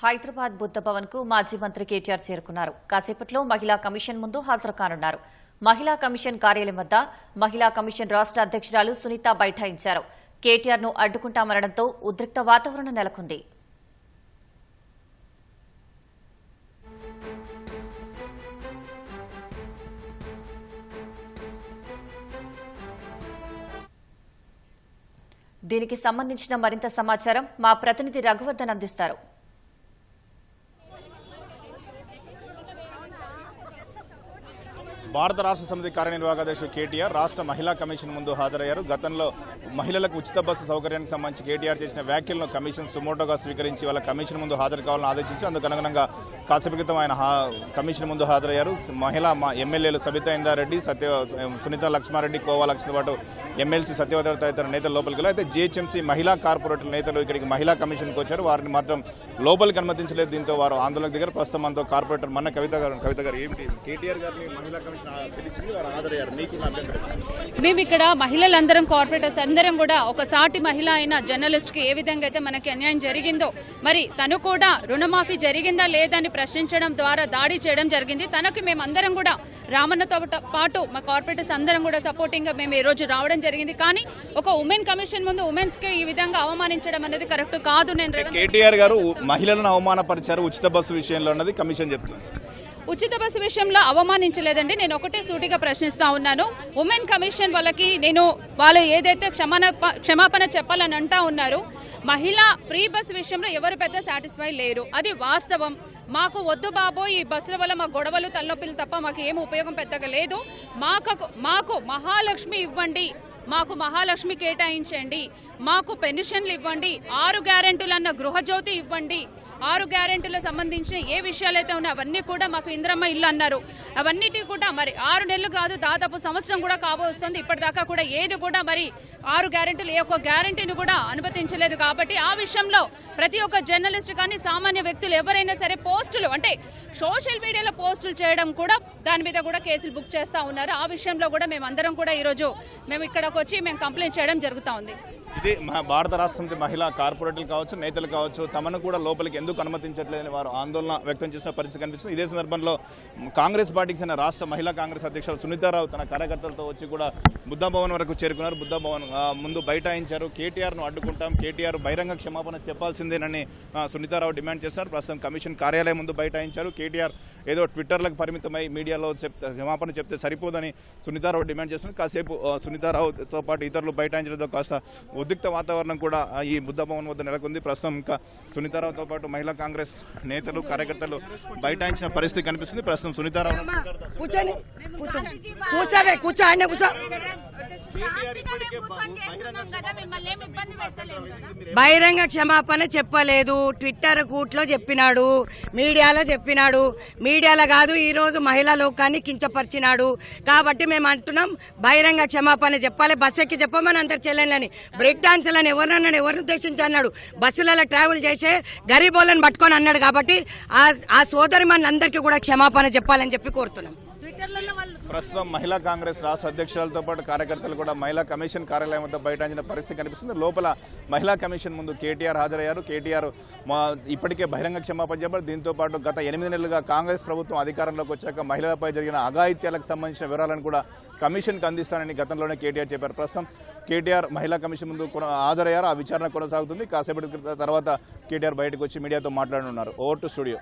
హైదరాబాద్ బుద్ధ భవన్కు మాజీ మంత్రి కేటీఆర్ చేరుకున్నారు. కాసేపట్లో మహిళా కమిషన్ ముందు హాజరు కానున్నారు మహిళా కమిషన్ కార్యాలయం వద్ద మహిళా కమిషన్ రాష్ట్ర అధ్యక్షురాలు సునీత బైఠాయించారు. కేటీఆర్ను అడ్డుకుంటామనడంతో ఉద్రిక్త వాతావరణం నెలకొంది. దీనికి సంబంధించిన మరింత సమాచారం మా ప్రతినిధి రఘువర్ధన్ అందిస్తారు. భారత రాష్ట్ర సమితి కార్యనిర్వాహక అధ్యక్షుడు కేటీఆర్ రాష్ట్ర మహిళా కమిషన్ ముందు హాజరయ్యారు. గతంలో మహిళలకు ఉచిత బస్సు సౌకర్యానికి సంబంధించి కేటీఆర్ చేసిన వ్యాఖ్యలను కమిషన్ సుమోటోగా స్వీకరించి వాళ్ళ కమిషన్ ముందు హాజరు కావాలని ఆదేశించి అందుకు అనుగుణంగా కాసేపు క్రితం ఆయన హా- కమిషన్ ముందు హాజరయ్యారు. మహిళా మా ఎమ్మెల్యేలు సబితా ఇందారెడ్డి సత్య సునీత లక్ష్మారెడ్డి కోవా లక్ష్మి పాటు ఎమ్మెల్సీ సత్యవతి తదితర నేతల లోపలికి అయితే జీహెచ్ఎంసీ మహిళా కార్పొరేటర్ నేతలు ఇక్కడికి మహిళా కమిషన్కి వచ్చారు. వారిని మాత్రం లోపలికి అనుమతించలేదు. దీంతో వారు ఆందోళన దగ్గర ప్రస్తుతం మనతో కార్పొరేటర్ మన కవిత గారు కవిత గారు. ఏమిటి? కేటీఆర్ గారిని మహిళా కమిషన్ మేము ఇక్కడ మహిళలందరం కార్పొరేటర్స్ అందరం కూడా ఒక సాటి మహిళ అయిన జర్నలిస్ట్కి ఏ విధంగా అయితే మనకి అన్యాయం జరిగిందో మరి తను కూడా రుణమాఫీ జరిగిందా లేదా అని ప్రశ్నించడం ద్వారా దాడి చేయడం జరిగింది. తనకి మేము అందరం కూడా రామన్నతో పాటు మా కార్పొరేటర్స్ అందరం కూడా సపోర్టింగ్గా మేము ఈ రోజు రావడం జరిగింది. కానీ ఒక ఉమెన్ కమిషన్ ముందు ఉమెన్స్కి ఈ విధంగా అవమానించడం అనేది కరెక్ట్ కాదు. నేను కేటీఆర్ గారు మహిళలను అవమానపరిచారు ఉచిత బస్సు విషయంలో అన్నది కమిషన్ చెప్తుంది. ఉచిత బస్సు విషయంలో అవమానించలేదండి. నేను నేను ఒకటే సూటిగా ప్రశ్నిస్తా ఉన్నాను. ఉమెన్ కమిషన్ వాళ్ళకి నేను వాళ్ళు ఏదైతే క్షమాన క్షమాపణ చెప్పాలని అంటా ఉన్నారు మహిళా ఫ్రీ బస్ విషయంలో ఎవరు పెద్ద సాటిస్ఫై లేరు. అది వాస్తవం. మాకు వద్దు బాబో ఈ బస్సుల వల్ల మా గొడవలు తలనొప్పులు తప్ప మాకు ఏమి ఉపయోగం పెద్దగా లేదు. మాకు మాకు మహాలక్ష్మి ఇవ్వండి. మాకు మహాలక్ష్మి కేటాయించండి మాకు పెన్షన్లు ఇవ్వండి ఆరు గ్యారెంటీలు అన్న గృహజ్యోతి ఇవ్వండి. ఆరు గ్యారెంటీలకు సంబంధించిన ఏ విషయాలైతే ఉన్నాయో అవన్నీ కూడా మాకు ఇంద్రమ్మ ఇల్లు అన్నారు. అవన్నిటి కూడా మరి ఆరు నెలలు కాదు దాదాపు సంవత్సరం కూడా కాబోస్తుంది. ఇప్పటిదాకా కూడా ఏది కూడా మరి ఆరు గ్యారెంటీలు ఏ ఒక్క గ్యారెంటీని కూడా అనుమతించలేదు కాబట్టి ఆ విషయంలో ప్రతి ఒక్క జర్నలిస్ట్ కానీ సామాన్య వ్యక్తులు ఎవరైనా సరే పోస్టులు అంటే సోషల్ మీడియాలో పోస్టులు చేయడం కూడా దాని మీద కూడా కేసులు బుక్ చేస్తూ ఉన్నారు. ఆ విషయంలో కూడా మేము అందరం కూడా ఈరోజు మేము ఇక్కడికి వచ్చి మేము కంప్లైంట్ చేయడం జరుగుతూ ఉంది. ఇది మా భారత రాష్ట్ర సమితి మహిళా కార్పొరేటర్లు కావచ్చు నేతలు కావచ్చు తమను కూడా లోపలికి ఎందుకు అనుమతించట్లేదని వారు ఆందోళన వ్యక్తం చేసిన పరిస్థితి కనిపిస్తుంది. ఇదే సందర్భంలో కాంగ్రెస్ పార్టీకి చెందిన రాష్ట్ర మహిళా కాంగ్రెస్ అధ్యక్షులు సునీతారావు తన కార్యకర్తలతో వచ్చి కూడా బుద్ధ భవన్ వరకు చేరుకున్నారు. బుద్ధ భవన్ ముందు బైఠాయించారు. కేటీఆర్ను అడ్డుకుంటాం. కేటీఆర్ బహిరంగ క్షమాపణ చెప్పాల్సిందేనని సునీతారావు డిమాండ్ చేశారు. ప్రస్తుతం కమిషన్ కార్యాలయం ముందు బైఠాయించారు. కేటీఆర్ ఏదో ట్విట్టర్లకు పరిమితమై మీడియాలో చెప్తే క్షమాపణ చెప్తే సరిపోదని సునీతారావు డిమాండ్ చేస్తున్నారు. కాసేపు సునీతారావుతో పాటు ఇతరులు బైఠాయించడంతో కాస్త ఉద్రిక్త వాతావరణం కూడా ఈ బుద్ధ భవన్ వద్ద నెలకొంది. ప్రస్తుతం ఇంకా సునీతారావుతో పాటు మహిళా కాంగ్రెస్ నేతలు కార్యకర్తలు బైఠాయించిన పరిస్థితి కనిపిస్తుంది. ప్రస్తుతం సునీతారావు కూర్చొని కూర్చొని. కూర్చోవే కూర్చో ఆయన కూర్చో. బహిరంగ క్షమాపణ చెప్పలేదు. ట్విట్టర్ కూట్లో చెప్పినాడు మీడియాలో చెప్పినాడు. మీడియాలో కాదు ఈరోజు మహిళా లోకాన్ని కించపరిచినాడు. కాబట్టి మేము అంటున్నాం బహిరంగ క్షమాపణ చెప్పాలి. బస్ ఎక్కి చెప్పమని అందరు చెల్లెళ్ళని బ్రేక్ డాన్సులని ఎవరినన్నాడు ఎవరిని ఉద్దేశించి అన్నాడు. బస్సులలో ట్రావెల్ చేసే గరీబోళ్ళని పట్టుకొని అన్నాడు కాబట్టి ఆ ఆ సోదరి మనందరికీ కూడా క్షమాపణ చెప్పాలని చెప్పి కోరుతున్నాం. ప్రస్తుతం మహిళా కాంగ్రెస్ రాష్ట్ర అధ్యక్షులతో పాటు కార్యకర్తలు కూడా మహిళా కమిషన్ కార్యాలయం వద్ద బయటాంచిన పరిస్థితి కనిపిస్తుంది. లోపల మహిళా కమిషన్ ముందు కేటీఆర్ హాజరయ్యారు. కేటీఆర్ మా ఇప్పటికే బహిరంగ క్షమాపణ చెప్పారు. దీంతో పాటు గత ఎనిమిది నెలలుగా కాంగ్రెస్ ప్రభుత్వం అధికారంలోకి వచ్చాక మహిళలపై జరిగిన అఘాయిత్యాలకు సంబంధించిన వివరాలను కూడా కమిషన్కి అందిస్తానని గతంలోనే కేటీఆర్ చెప్పారు. ప్రస్తుతం కేటీఆర్ మహిళా కమిషన్ ముందు కొన- హాజరయ్యారు. ఆ విచారణ కొనసాగుతుంది. కాసేపటి తర్వాత కేటీఆర్ బయటకు వచ్చి మీడియాతో మాట్లాడనున్నారు. Over to studio.